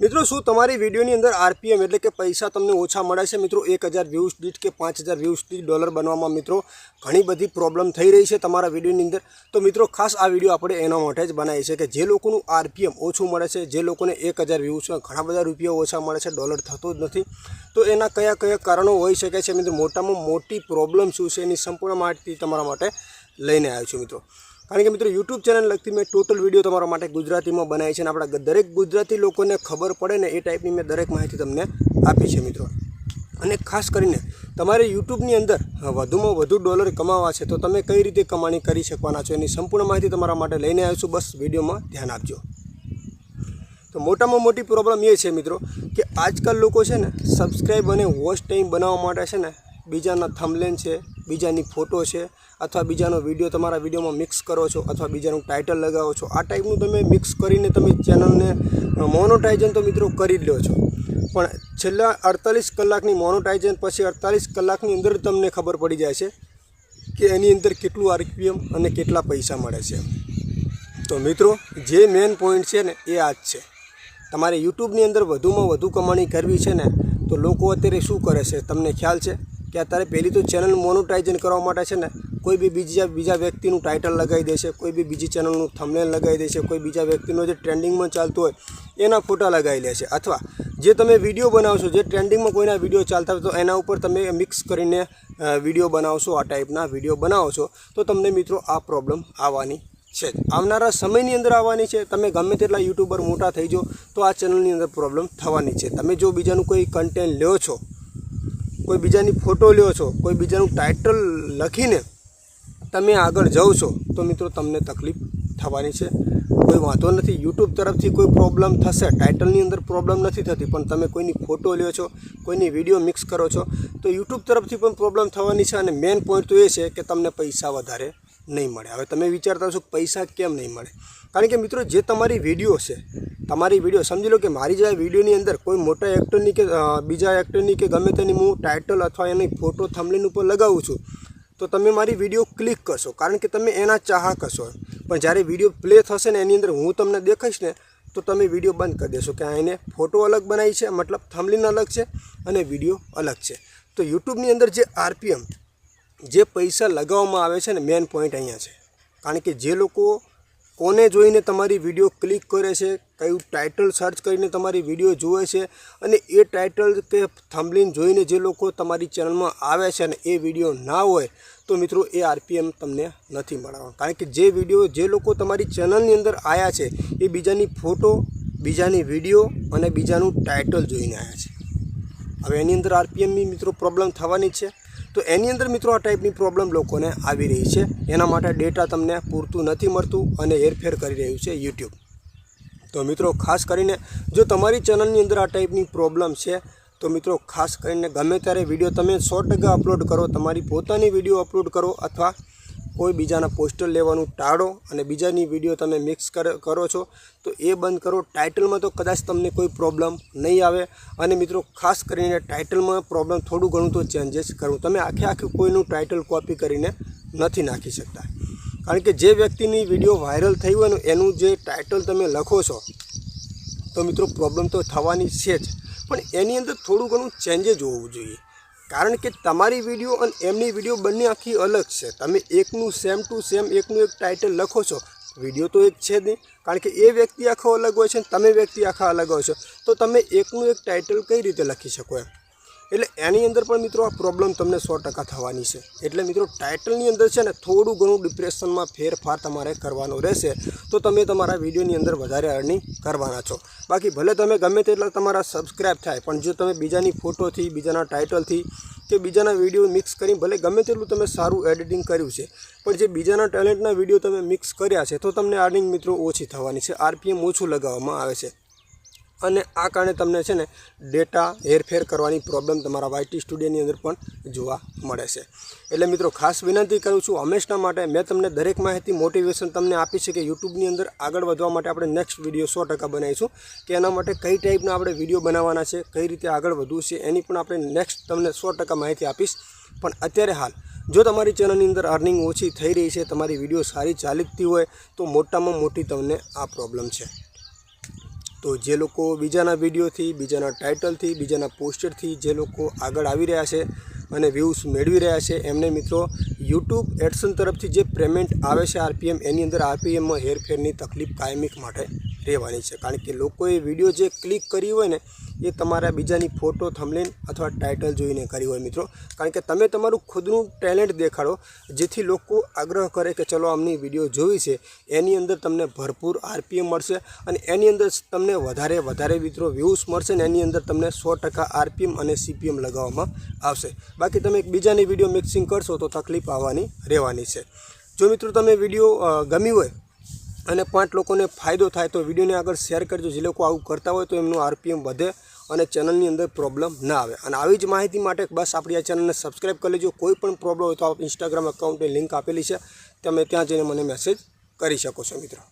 મિત્રો, શું તમારી વિડીયોની અંદર આરપીએમ એટલે કે પૈસા તમને ઓછા મળે છે? મિત્રો, એક હજાર વ્યૂઝ દીઠ કે પાંચ હજાર વ્યૂઝ દીઠ ડોલર બનવામાં, મિત્રો, ઘણી બધી પ્રોબ્લેમ થઈ રહી છે તમારા વિડીયોની અંદર. તો મિત્રો, ખાસ આ વીડિયો આપણે એના માટે જ બનાવી છે કે જે લોકોનું આરપીએમ ઓછું મળે છે, જે લોકોને એક હજાર વ્યૂઝમાં ઘણા બધા રૂપિયા ઓછા મળે છે ડોલર થતો જ નથી. તો એના કયા કયા કારણો હોઈ શકે છે? મિત્રો, મોટામાં મોટી પ્રોબ્લેમ શું છે? એની સંપૂર્ણ માહિતી તમારા માટે લઈને આવ્યો છું, મિત્રો. કારણ કે મિત્રો યુટ્યુબ ચેનલ લગતી મેં ટોટલ વીડિયો તમારા માટે ગુજરાતીમાં બનાવી છે અને આપણા દરેક ગુજરાતી લોકોને ખબર પડે ને એ ટાઈપની મેં દરેક માહિતી તમને આપી છે મિત્રો. અને ખાસ કરીને તમારે યુટ્યુબની અંદર વધુમાં વધુ ડોલર કમાવા છે તો તમે કઈ રીતે કમાણી કરી શકવાના છો એની સંપૂર્ણ માહિતી તમારા માટે લઈને આવ્યો છું. બસ વિડીયોમાં ધ્યાન આપજો. તો મોટામાં મોટી પ્રોબ્લેમ એ છે મિત્રો કે આજકાલ લોકો છે ને સબસ્ક્રાઈબ અને વોચ ટાઈમ બનાવવા માટે છે ને બીજાના થમલેન છે બીજાની ફોટો છે અથવા બીજાનો વીડિયો તમારા વિડીયોમાં મિક્સ કરો છો અથવા બીજાનું ટાઇટલ લગાવો છો, આ ટાઈપનું તમે મિક્સ કરીને તમે ચેનલને મોનોટાઇઝન તો મિત્રો કરી લો છો. પણ છેલ્લા અડતાલીસ કલાકની મોનોટાઇઝન પછી અડતાલીસ કલાકની અંદર તમને ખબર પડી જાય છે કે એની અંદર કેટલું આરપીએમ અને કેટલા પૈસા મળે છે. તો મિત્રો, જે મેઇન પોઈન્ટ છે ને એ આ જ છે. તમારે યુટ્યુબની અંદર વધુમાં વધુ કમાણી કરવી છે ને, તો લોકો અત્યારે શું કરે છે? તમને ખ્યાલ છે? કે અત્યારે પહેલી તો ચેનલ મોનોટાઇઝન કરવા માટે છે ને, કોઈ બી બીજા બીજા વ્યક્તિનું ટાઇટલ લગાવી દેશે કોઈ બી બીજી ચેનલનું થંબનેલ લગાવી દેશે કોઈ બીજા વ્યક્તિનો જે ટ્રેન્ડિંગમાં ચાલતું હોય, એના ફોટા લગાવી લે છે. અથવા જે તમે વીડિયો બનાવશો, જે ટ્રેન્ડિંગમાં કોઈના વીડિયો ચાલતા હોય તો એના ઉપર તમે મિક્સ કરીને વીડિયો બનાવશો, આ ટાઈપના વીડિયો બનાવો છો તો તમને મિત્રો આ પ્રોબ્લેમ આવવાની છે આવનારા સમયની અંદર આવવાની છે. તમે ગમે તેટલા યુટ્યુબર મોટા થઈ જાઓ, તો આ ચેનલની અંદર પ્રોબ્લેમ થવાની છે. તમે જો બીજાનું કોઈ કન્ટેન્ટ લ્યો છો કોઈ બીજાની ફોટો લ્યો છો, કોઈ બીજાનું ટાઇટલ લખીને તમે આગળ જાઓ છો, તો મિત્રો તમને તકલીફ થવાની છે. કોઈ વાંધો નથી યુટ્યુબ તરફથી કોઈ પ્રોબ્લેમ થશે ટાઇટલની અંદર પ્રોબ્લેમ નથી થતી, પણ તમે કોઈની ફોટો લ્યો છો, કોઈની વીડિયો મિક્સ કરો છો, તો યુટ્યુબ તરફથી પણ પ્રોબ્લેમ થવાની છે. અને મેઇન પોઈન્ટ તો એ છે કે તમને પૈસા વધારે નહીં મળે. હવે તમે વિચારતા હશો પૈસા કેમ નહીં મળે? કારણ કે મિત્રો, જે તમારી વીડિયો છે, તમારી વીડિયો, સમજી લો કે મારી જે વિડીયોની અંદર કોઈ મોટા એક્ટરની કે બીજા એક્ટરની કે ગમે તેની હું ટાઇટલ અથવા એની ફોટો થમલીન ઉપર લગાવું છું, તો તમે મારી વીડિયો ક્લિક કરશો. કારણ કે તમે એના ચાહક હશો. પણ જ્યારે વીડિયો પ્લે થશે ને એની અંદર હું તમને દેખાઈશ ને, તો તમે વીડિયો બંધ કરી દેશો કે આ એને ફોટો અલગ બનાવી છે, મતલબ થમલીન અલગ છે અને વીડિયો અલગ છે. તો યુટ્યુબની અંદર જે આરપીએમ જે પૈસા લગાવવામાં આવે છે ને મેન પોઈન્ટ અહીંયા છે. કારણ કે જે લોકો કોને જોઈને તમારી વીડિયો ક્લિક કરે છે, કયું ટાઇટલ સર્ચ કરીને તમારી વીડિયો જુએ છે, અને એ ટાઇટલ કે થંબલીન જોઈને જે લોકો તમારી ચેનલમાં આવે છે અને એ વીડિયો ના હોય, તો મિત્રો એ આરપીએમ તમને નથી મળવાનું. કારણ કે જે વીડિયો જે લોકો તમારી ચેનલની અંદર આવ્યા છે, એ બીજાની ફોટો બીજાની વીડિયો અને બીજાનું ટાઇટલ જોઈને આવ્યા છે. હવે એની અંદર આરપીએમની મિત્રો પ્રોબ્લેમ થવાની છે. તો એની અંદર મિત્રો આ ટાઈપની પ્રોબ્લેમ લોકોને આવી રહી છે. એના માટે ડેટા તમને પૂરતું નથી મળતું અને હેરફેર કરી રહ્યું છે યુટ્યુબ તો મિત્રો ખાસ કરીને જો તમારી ચેનલની અંદર આ ટાઈપની પ્રોબ્લેમ છે, તો મિત્રો ખાસ કરીને ગમે ત્યારે વીડિયો તમે સો અપલોડ કરો, તમારી પોતાની વીડિયો અપલોડ કરો અથવા કોઈ બીજાના પોસ્ટર લેવાનું ટાળો અને બીજાની વીડિયો તમે મિક્સ કરો છો, તો એ બંધ કરો. ટાઇટલમાં તો કદાચ તમને કોઈ પ્રોબ્લેમ નહીં આવે. અને મિત્રો, ખાસ કરીને ટાઇટલમાં પ્રોબ્લેમ થોડું ઘણું તો ચેન્જીસ કરવું તમે આખે આખું કોઈનું ટાઇટલ કોપી કરીને નથી નાખી શકતા. કારણ કે જે વ્યક્તિની વીડિયો વાયરલ થઈ હોય એનું જે ટાઇટલ તમે લખો છો, તો મિત્રો પ્રોબ્લેમ તો થવાની છે જ. પણ એની અંદર થોડું ઘણું ચેન્જીસ હોવું જોઈએ. કારણ કે તમારી વીડિયો અને એમની વીડિયો બંને આખી અલગ છે. તમે એકનું સેમ ટુ સેમ એકનું એક ટાઇટલ લખો છો. વીડિયો તો એક છે જ નહીં. કારણ કે એ વ્યક્તિ આખો અલગ હોય છે તમે વ્યક્તિ આખા અલગ હોય છો. તો તમે એકનું એક ટાઇટલ કઈ રીતે લખી શકો એમ? એટલે એની અંદર પણ મિત્રો આ પ્રોબ્લેમ તમને સો ટકા થવાની છે. એટલે મિત્રો ટાઇટલની અંદર છે ને થોડું ઘણું ડિપ્રેશનમાં ફેરફાર તમારે કરવાનો રહેશે. તો તમે તમારા વિડીયોની અંદર વધારે અર્નિંગ કરવાના છો. બાકી ભલે તમે ગમે તેટલા તમારા સબસ્ક્રાઇબ થાય, પણ જો તમે બીજાની ફોટોથી, બીજાના ટાઇટલથી કે બીજાના વીડિયો મિક્સ કરી ભલે ગમે તેટલું તમે સારું એડિટિંગ કર્યું છે, પણ જે બીજાના ટેલેન્ટના વીડિયો તમે મિક્સ કર્યા છે, તો તમને અર્નિંગ મિત્રો ઓછી થવાની છે. આરપીએમ ઓછું લગાવવામાં આવે છે. અને આ કારણે તમને છે ને ડેટા હેરફેર કરવાની પ્રોબ્લેમ તમારા વાયટી સ્ટુડિયોની અંદર પણ જોવા મળે છે. એટલે મિત્રો, ખાસ વિનંતી કરું છું હંમેશના માટે મેં તમને દરેક માહિતી મોટિવેશન તમને આપી છે કે યુટ્યુબની અંદર આગળ વધવા માટે આપણે નેક્સ્ટ વીડિયો સો ટકા બનાવીશું કે એના માટે કઈ ટાઈપના આપણે વીડિયો બનાવવાના છે, કઈ રીતે આગળ વધવું છે, એની પણ આપણે નેક્સ્ટ તમને સો ટકા માહિતી આપીશ. પણ અત્યારે હાલ, જો તમારી ચેનલની અંદર અર્નિંગ ઓછી થઈ રહી છે, તમારી વીડિયો સારી ચાલતી હોય, તો મોટામાં મોટી તમને આ પ્રોબ્લેમ છે. તો જે લોકો બીજાના વિડીયોથી, બીજાના ટાઇટલથી, બીજાના પોસ્ટરથી જે લોકો આગળ આવી રહ્યા છે અને વ્યૂઝ મેળવી રહ્યા છે, એમને મિત્રો યુટ્યુબ એડસન તરફથી જે પેમેન્ટ આવે છે આરપીએમ એની અંદર આરપીએમમાં હેરફેરની તકલીફ કાયમિક માટે. રહેવાની છે. કારણ કે લોકોએ વીડિયો જે ક્લિક કરી હોય ને, એ તમારા બીજાની ફોટો થમલેન અથવા ટાઇટલ જોઈને કરી હોય મિત્રો. કારણ કે તમે તમારું ખુદનું ટેલેન્ટ દેખાડો, જેથી લોકો આગ્રહ કરે કે ચલો આમની વીડિયો જોવી છે. એની અંદર તમને ભરપૂર આરપીએમ મળશે અને એની અંદર તમને વધારે વધારે મિત્રો વ્યૂઝ મળશે ને એની અંદર તમને સો ટકા આરપીએમ અને સીપીએમ લગાવવામાં આવશે. બાકી તમે બીજાની વીડિયો મિક્સિંગ કરશો તો તકલીફ આવવાની રહેવાની છે. જો મિત્રો તમે વીડિયો ગમી હોય અને પાંચ લોકોને ફાયદો થાય તો વિડીયોને આગળ શેર કરજો. જે લોકો આવું કરતા હોય તો એમનું આરપીએમ વધે અને ચેનલની અંદર પ્રોબ્લેમ ના આવે. અને આવી જ માહિતી માટે બસ આપણી આ ચેનલને સબસ્ક્રાઈબ કરી લેજો. કોઈ પણ પ્રોબ્લેમ હોય તો આપ ઇન્સ્ટાગ્રામ એકાઉન્ટની લિંક આપેલી છે. તમે ત્યાં જઈને મને મેસેજ કરી શકો છો, મિત્રો.